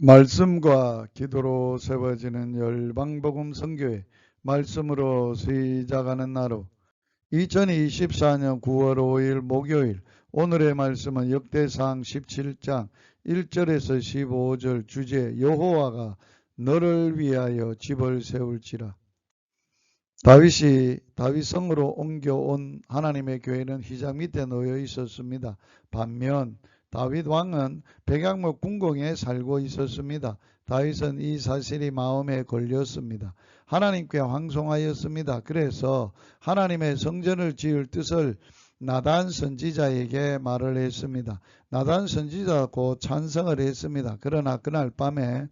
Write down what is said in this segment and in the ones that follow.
말씀과 기도로 세워지는 열방복음 선교회 말씀으로 시작하는 나로 2024년 9월 5일 목요일 오늘의 말씀은 역대상 17장 1절에서 15절 주제 여호와가 너를 위하여 집을 세울지라 다윗이 다윗성으로 옮겨온 하나님의 교회는 휘장 밑에 놓여 있었습니다. 반면 다윗 왕은 백양목 궁공에 살고 있었습니다. 다윗은 이 사실이 마음에 걸렸습니다. 하나님께 황송하였습니다. 그래서 하나님의 성전을 지을 뜻을 나단 선지자에게 말을 했습니다. 나단 선지자가 곧 찬성을 했습니다. 그러나 그날 밤에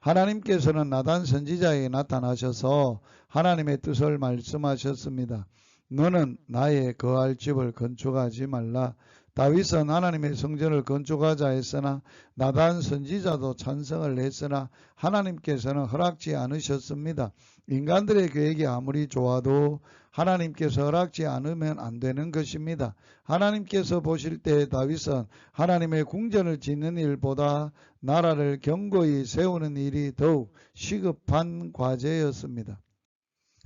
하나님께서는 나단 선지자에게 나타나셔서 하나님의 뜻을 말씀하셨습니다. 너는 나의 거할 집을 건축하지 말라. 다윗은 하나님의 성전을 건축하자 했으나 나단 선지자도 찬성을 했으나 하나님께서는 허락지 않으셨습니다. 인간들의 계획이 아무리 좋아도 하나님께서 허락지 않으면 안 되는 것입니다. 하나님께서 보실 때 다윗은 하나님의 궁전을 짓는 일보다 나라를 견고히 세우는 일이 더욱 시급한 과제였습니다.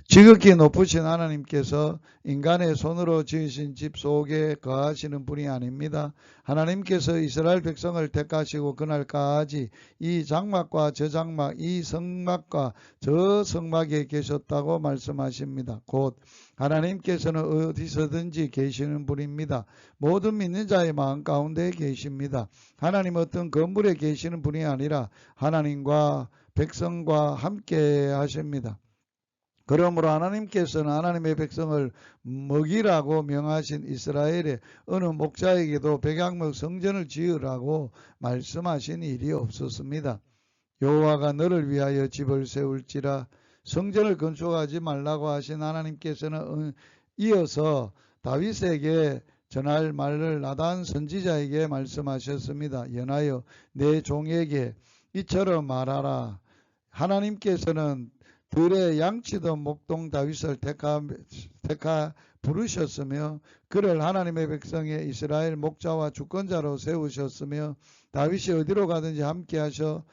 지극히 높으신 하나님께서 인간의 손으로 지으신 집 속에 거하시는 분이 아닙니다. 하나님께서 이스라엘 백성을 택하시고 그날까지 이 장막과 저 장막, 이 성막과 저 성막에 계셨다고 말씀하십니다. 곧 하나님께서는 어디서든지 계시는 분입니다. 모든 믿는 자의 마음 가운데 계십니다. 하나님 어떤 건물에 계시는 분이 아니라 하나님과 백성과 함께 하십니다. 그러므로 하나님께서는 하나님의 백성을 먹이라고 명하신 이스라엘의 어느 목자에게도 백양목 성전을 지으라고 말씀하신 일이 없었습니다. 여호와가 너를 위하여 집을 세울지라 성전을 건축하지 말라고 하신 하나님께서는 이어서 다윗에게 전할 말을 나단 선지자에게 말씀하셨습니다. 연하여 내 종에게 이처럼 말하라. 하나님께서는 들의 양치던 목동 다윗을 택하, 택하 부르셨으며 그를 하나님의 백성의 이스라엘 목자와 주권자로 세우셨으며 다윗이 어디로 가든지 함께 하셔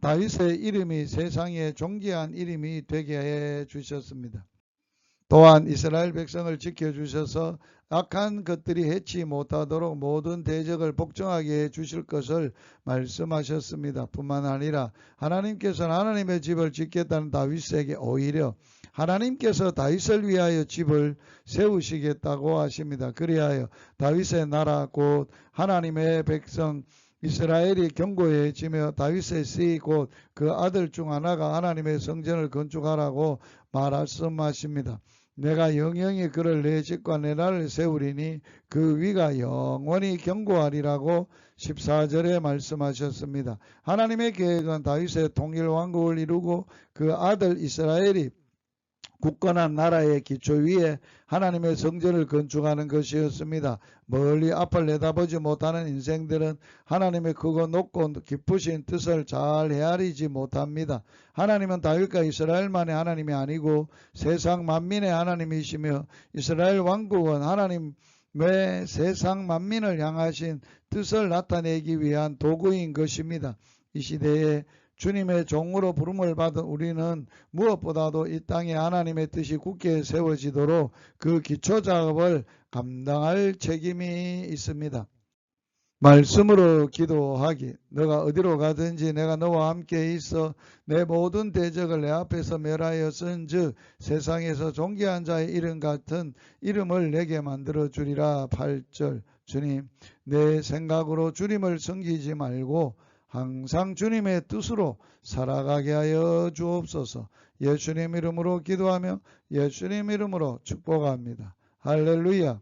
다윗의 이름이 세상에 존귀한 이름이 되게 해 주셨습니다. 또한 이스라엘 백성을 지켜주셔서 악한 것들이 해치 못하도록 모든 대적을 복종하게 해 주실 것을 말씀하셨습니다. 뿐만 아니라 하나님께서는 하나님의 집을 짓겠다는 다윗에게 오히려 하나님께서 다윗을 위하여 집을 세우시겠다고 하십니다. 그리하여 다윗의 나라 곧 하나님의 백성 이스라엘이 견고해지며 다윗의 씨 곧 그 아들 중 하나가 하나님의 성전을 건축하라고 말씀하십니다. 내가 영영이 그를 내 집과 내 나를 세우리니 그 위가 영원히 견고하리라고 14절에 말씀하셨습니다. 하나님의 계획은 다윗의 통일 왕국을 이루고 그 아들 이스라엘이 굳건한 나라의 기초 위에 하나님의 성전을 건축하는 것이었습니다. 멀리 앞을 내다보지 못하는 인생들은 하나님의 크고 높고 깊으신 뜻을 잘 헤아리지 못합니다. 하나님은 다윗과 이스라엘만의 하나님이 아니고 세상 만민의 하나님이시며 이스라엘 왕국은 하나님 왜 세상 만민을 향하신 뜻을 나타내기 위한 도구인 것입니다. 이 시대에 주님의 종으로 부름을 받은 우리는 무엇보다도 이 땅에 하나님의 뜻이 굳게 세워지도록 그 기초 작업을 감당할 책임이 있습니다. 말씀으로 기도하기. 너가 어디로 가든지 내가 너와 함께 있어 내 모든 대적을 내 앞에서 멸하였은즉 세상에서 존귀한 자의 이름 같은 이름을 내게 만들어 주리라. 8절. 주님, 내 생각으로 주님을 섬기지 말고 항상 주님의 뜻으로 살아가게 하여 주옵소서. 예수님 이름으로 기도하며 예수님 이름으로 축복합니다. 할렐루야.